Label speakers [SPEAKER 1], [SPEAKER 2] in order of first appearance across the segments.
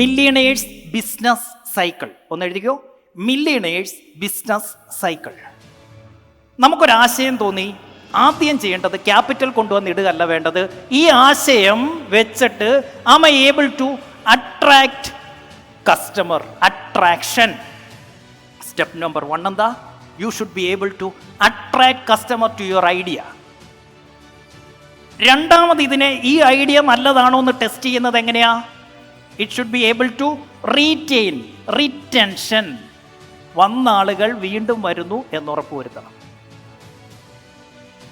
[SPEAKER 1] Millionaires business cycle ഒന്ന് എഴുതിക്കോ. മില്ലിയണേഴ്സ് business cycle നമുക്കൊരാശയം തോന്നി. ആദ്യം ചെയ്യേണ്ടത് ക്യാപിറ്റൽ കൊണ്ടുവന്നിടുകയല്ല വേണ്ടത്. ഈ ആശയം വെച്ചിട്ട് am I able to attract customer attraction step number one എന്താ? You should be able to attract customer to your idea രണ്ടാമത് ഇതിനെ ഈ ഐഡിയ നല്ലതാണോ എന്ന് ടെസ്റ്റ് ചെയ്യുന്നത് എങ്ങനെയാ? It should be able to retain retention വന്ന ആളുകൾ വീണ്ടും വരുന്നു എന്ന് ഉറപ്പ് വരുത്തണം.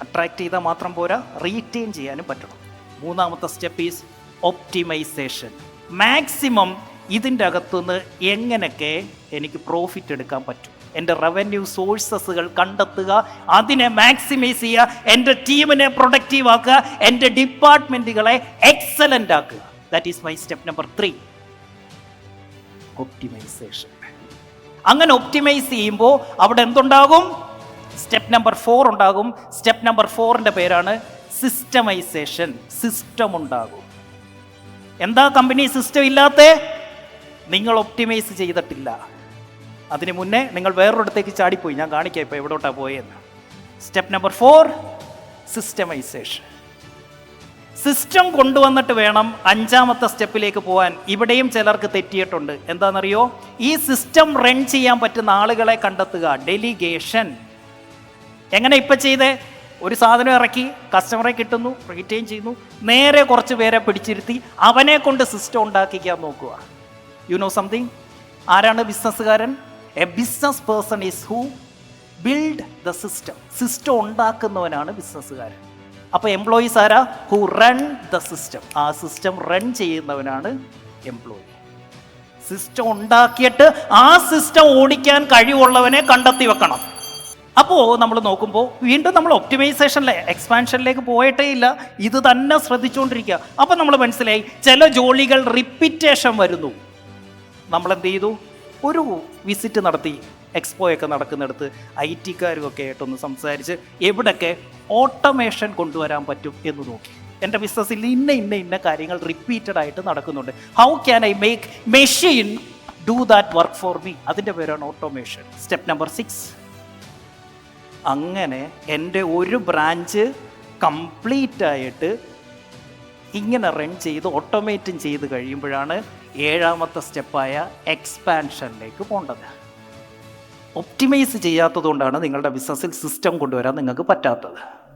[SPEAKER 1] അട്രാക്ട് ചെയ്താൽ മാത്രം പോരാ റീറ്റെയിൻ ചെയ്യാനും പറ്റണം. മൂന്നാമത്തെ സ്റ്റെപ്പ് ഈസ് ഒപ്റ്റിമൈസേഷൻ മാക്സിമം ഇതിന്റെ അകത്തുനിന്ന് എങ്ങനെയൊക്കെ എനിക്ക് പ്രോഫിറ്റ് എടുക്കാൻ പറ്റും? എന്റെ റവന്യൂ സോഴ്സസുകൾ കണ്ടെത്തുക അതിനെ മാക്സിമൈസ് ചെയ്യുക എന്റെ ടീമിനെ പ്രൊഡക്റ്റീവ് ആക്കുക എന്റെ ഡിപ്പാർട്ട്മെന്റുകളെ എക്സലന്റ് ആക്കുക. That is my step number three optimisation അങ്ങനെ ഒപ്റ്റിമൈസ് ചെയ്യുമ്പോൾ അവിടെ എന്തുണ്ടാകും? സ്റ്റെപ്പ് നമ്പർ ഫോർ ഉണ്ടാകും. സ്റ്റെപ്പ് നമ്പർ ഫോറിന്റെ പേരാണ് സിസ്റ്റമൈസേഷൻ സിസ്റ്റം ഉണ്ടാകും. എന്താ കമ്പനി സിസ്റ്റം ഇല്ലാത്ത? നിങ്ങൾ ഒപ്റ്റിമൈസ് ചെയ്തിട്ടില്ല. അതിന് മുന്നേ നിങ്ങൾ വേറൊരിടത്തേക്ക് ചാടിപ്പോയി. ഞാൻ കാണിക്കാം ഇപ്പോൾ എവിടോട്ടാണ് പോയെന്ന്. Step number four systemisation system കൊണ്ടുവന്നിട്ട് വേണം അഞ്ചാമത്തെ സ്റ്റെപ്പിലേക്ക് പോകാൻ ഇവിടെയും ചിലർക്ക് തെറ്റിയിട്ടുണ്ട്. എന്താണെന്നറിയോ? ഈ സിസ്റ്റം റൺ ചെയ്യാൻ പറ്റുന്ന ആളുകളെ കണ്ടെത്തുക. ഡെലിഗേഷൻ. എങ്ങനെ ഇപ്പം ചെയ്തേ? ഒരു സാധനം ഇറക്കി കസ്റ്റമറെ കിട്ടുന്നു റീറ്റെയിൻ ചെയ്യുന്നു. നേരെ കുറച്ച് പേരെ പിടിച്ചിരുത്തി അവനെ കൊണ്ട് സിസ്റ്റം ഉണ്ടാക്കിക്കാൻ നോക്കുക. യു നോ സംതിങ് ആരാണ് ബിസിനസ്സുകാരൻ? A business person is who build the system system ഉണ്ടാക്കുന്നവനാണ് ബിസിനസ്സുകാരൻ. അപ്പോൾ എംപ്ലോയീസ് ആരാ? ഹു റൺ ദ സിസ്റ്റം ആ സിസ്റ്റം റൺ ചെയ്യുന്നവനാണ് എംപ്ലോയി സിസ്റ്റം ഉണ്ടാക്കിയിട്ട് ആ സിസ്റ്റം ഓടിക്കാൻ കഴിവുള്ളവനെ കണ്ടെത്തി വെക്കണം. അപ്പോൾ നമ്മൾ നോക്കുമ്പോൾ വീണ്ടും നമ്മൾ ഒപ്റ്റിമൈസേഷനിലെ എക്സ്പാൻഷനിലേക്ക് പോയിട്ടേ ഇല്ല. ഇത് തന്നെ ശ്രദ്ധിച്ചുകൊണ്ടിരിക്കുക അപ്പോൾ നമ്മൾ മനസ്സിലായി ചില ജോലികൾ റിപ്പീറ്റേഷൻ വരുന്നു. നമ്മൾ എന്ത് ചെയ്തു? ഒരു വിസിറ്റ് നടത്തി. എക്സ്പോ ഒക്കെ നടക്കുന്നിടത്ത് ഐ ടിക്കാരുമൊക്കെ ആയിട്ടൊന്ന് സംസാരിച്ച് എവിടൊക്കെ ഓട്ടോമേഷൻ കൊണ്ടുവരാൻ പറ്റും എന്ന് നോക്കി. എന്റെ ബിസിനസ്സിൽ ഇന്ന ഇന്ന ഇന്ന കാര്യങ്ങൾ റിപ്പീറ്റഡ് ആയിട്ട് നടക്കുന്നുണ്ട്. How can I make machine do that work for me അതിന്റെ പേരാണ് ഓട്ടോമേഷൻ. സ്റ്റെപ്പ് നമ്പർ സിക്സ് അങ്ങനെ എന്റെ ഒരു ബ്രാഞ്ച് കംപ്ലീറ്റ് ആയിട്ട് ഇങ്ങനെ റൺ ചെയ്ത് ഓട്ടോമേറ്റും ചെയ്ത് കഴിയുമ്പോഴാണ് ഏഴാമത്തെ സ്റ്റെപ്പായ എക്സ്പാൻഷനിലേക്ക് പോകേണ്ടത് ഒപ്റ്റിമൈസ് ചെയ്യാത്തതുകൊണ്ടാണ് നിങ്ങളുടെ ബിസിനസ്സിൽ സിസ്റ്റം കൊണ്ടുവരാൻ നിങ്ങൾക്ക് പറ്റാത്തത്.